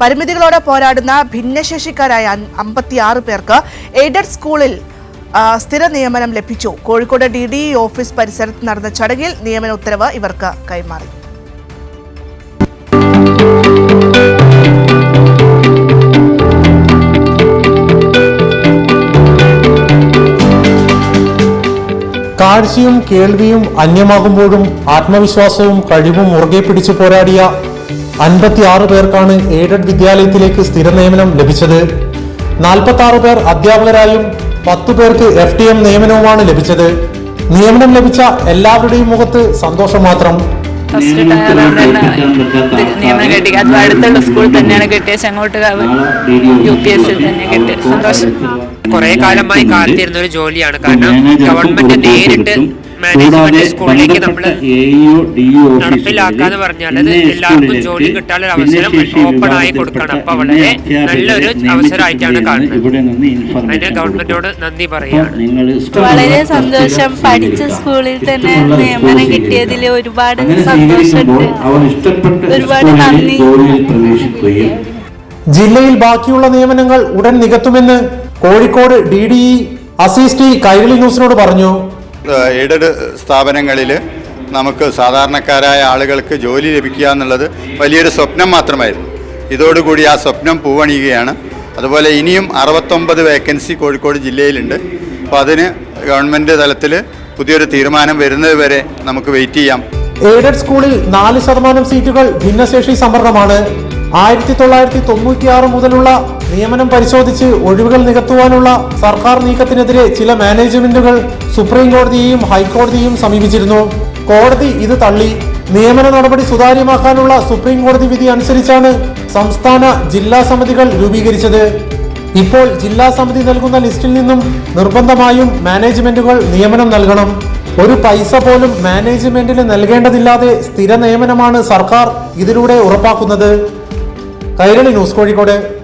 പരിമിതികളോടെ പോരാടുന്ന ഭിന്നശേഷിക്കാരായ അമ്പത്തിയാറ് പേർക്ക് എയ്ഡഡ് സ്കൂളിൽ സ്ഥിര നിയമനം ലഭിച്ചു. കോഴിക്കോട് ഡി ഡി ഓഫീസ് പരിസരത്ത് നടന്ന ചടങ്ങിൽ നിയമന ഉത്തരവ് ഇവർക്ക് കൈമാറി. കാഴ്ചയും കേൾവിയും അന്യമാകുമ്പോഴും ആത്മവിശ്വാസവും കഴിവും മുറുകെ പിടിച്ചു പോരാടിയ അൻപത്തിയാറ് പേർക്കാണ് എയ്ഡഡ് വിദ്യാലയത്തിലേക്ക് സ്ഥിര നിയമനം ലഭിച്ചത്. നാൽപ്പത്തി ആറ് പേർ അധ്യാപകരായും പത്ത് പേർക്ക് എഫ് ടി എം നിയമനവുമാണ് ലഭിച്ചത്. നിയമനം ലഭിച്ച എല്ലാവരുടെയും മുഖത്ത് സന്തോഷം മാത്രം. ഫസ്റ്റ് നിയമനം കിട്ടി. അത് അടുത്തുള്ള സ്കൂളിൽ തന്നെയാണ് കിട്ടിയത് ചെങ്ങോട്ടുകാവ് യു പി എസ് തന്നെ കിട്ടിയത് സന്തോഷം. കുറെ കാലമായി കാത്തിരുന്ന ഒരു ജോലിയാണ്. കാരണം ഗവൺമെന്റ് നേരിട്ട് മാനേജ്മെന്റ് സ്കൂളിലേക്ക് നമ്മൾ നടപ്പിലാക്കാന്ന് പറഞ്ഞാൽ എല്ലാവർക്കും ജോലി കിട്ടാനുള്ള അവസരം ഓപ്പൺ ആയി കൊടുക്കണം. അപ്പൊ വളരെ നല്ലൊരു അവസരമായിട്ടാണ് കാണുന്നത്. അതിന് ഗവൺമെന്റിനോട് നന്ദി പറയുകയാണ്. വളരെ സന്തോഷം. പഠിച്ച സ്കൂളിൽ തന്നെ നിയമനം കിട്ടിയതിൽ ഒരുപാട് സന്തോഷമുണ്ട്. ഒരുപാട് നന്ദി. ജില്ലയിൽ ബാക്കിയുള്ള നിയമനങ്ങൾ ഉടൻ നികത്തുമെന്ന് Kozhikode D D E assist Kairali ന്യൂസിനോട് പറഞ്ഞു. എയ്ഡഡ് സ്ഥാപനങ്ങളിൽ നമുക്ക് സാധാരണക്കാരായ ആളുകൾക്ക് ജോലി ലഭിക്കുക എന്നുള്ളത് വലിയൊരു സ്വപ്നം മാത്രമായിരുന്നു. ഇതോടുകൂടി ആ സ്വപ്നം പൂവണിയുകയാണ്. അതുപോലെ ഇനിയും അറുപത്തൊമ്പത് വേക്കൻസി കോഴിക്കോട് ജില്ലയിലുണ്ട്. അപ്പോൾ അതിന് ഗവൺമെന്റ് തലത്തിൽ പുതിയൊരു തീരുമാനം വരുന്നത് വരെ നമുക്ക് വെയിറ്റ് ചെയ്യാം. എയ്ഡഡ് സ്കൂളിൽ നാല് ശതമാനം സീറ്റുകൾ ഭിന്നശേഷി സംവരണമാണ് ആയിരത്തി തൊള്ളായിരത്തി തൊണ്ണൂറ്റി ആറ് മുതലുള്ള നിയമനം പരിശോധിച്ച് ഒഴിവുകൾ നികത്തുവാനുള്ള സർക്കാർ നീക്കത്തിനെതിരെ ചില മാനേജ്മെന്റുകൾ സുപ്രീം കോടതിയെയും ഹൈക്കോടതിയെയും സമീപിച്ചിരുന്നു. കോടതി ഇത് തള്ളി. നിയമന നടപടി സുതാര്യമാക്കാനുള്ള സുപ്രീം കോടതി വിധി അനുസരിച്ചാണ് സംസ്ഥാന ജില്ലാ സമിതികൾ രൂപീകരിച്ചത്. ഇപ്പോൾ ജില്ലാ സമിതി നൽകുന്ന ലിസ്റ്റിൽ നിന്നും നിർബന്ധമായും മാനേജ്മെന്റുകൾ നിയമനം നൽകണം. ഒരു പൈസ പോലും മാനേജ്മെന്റിന് നൽകേണ്ടതില്ലാതെ സ്ഥിര നിയമനമാണ് സർക്കാർ ഇതിലൂടെ ഉറപ്പാക്കുന്നത്. കൈരളി ന്യൂസ് കോഴിക്കോട്.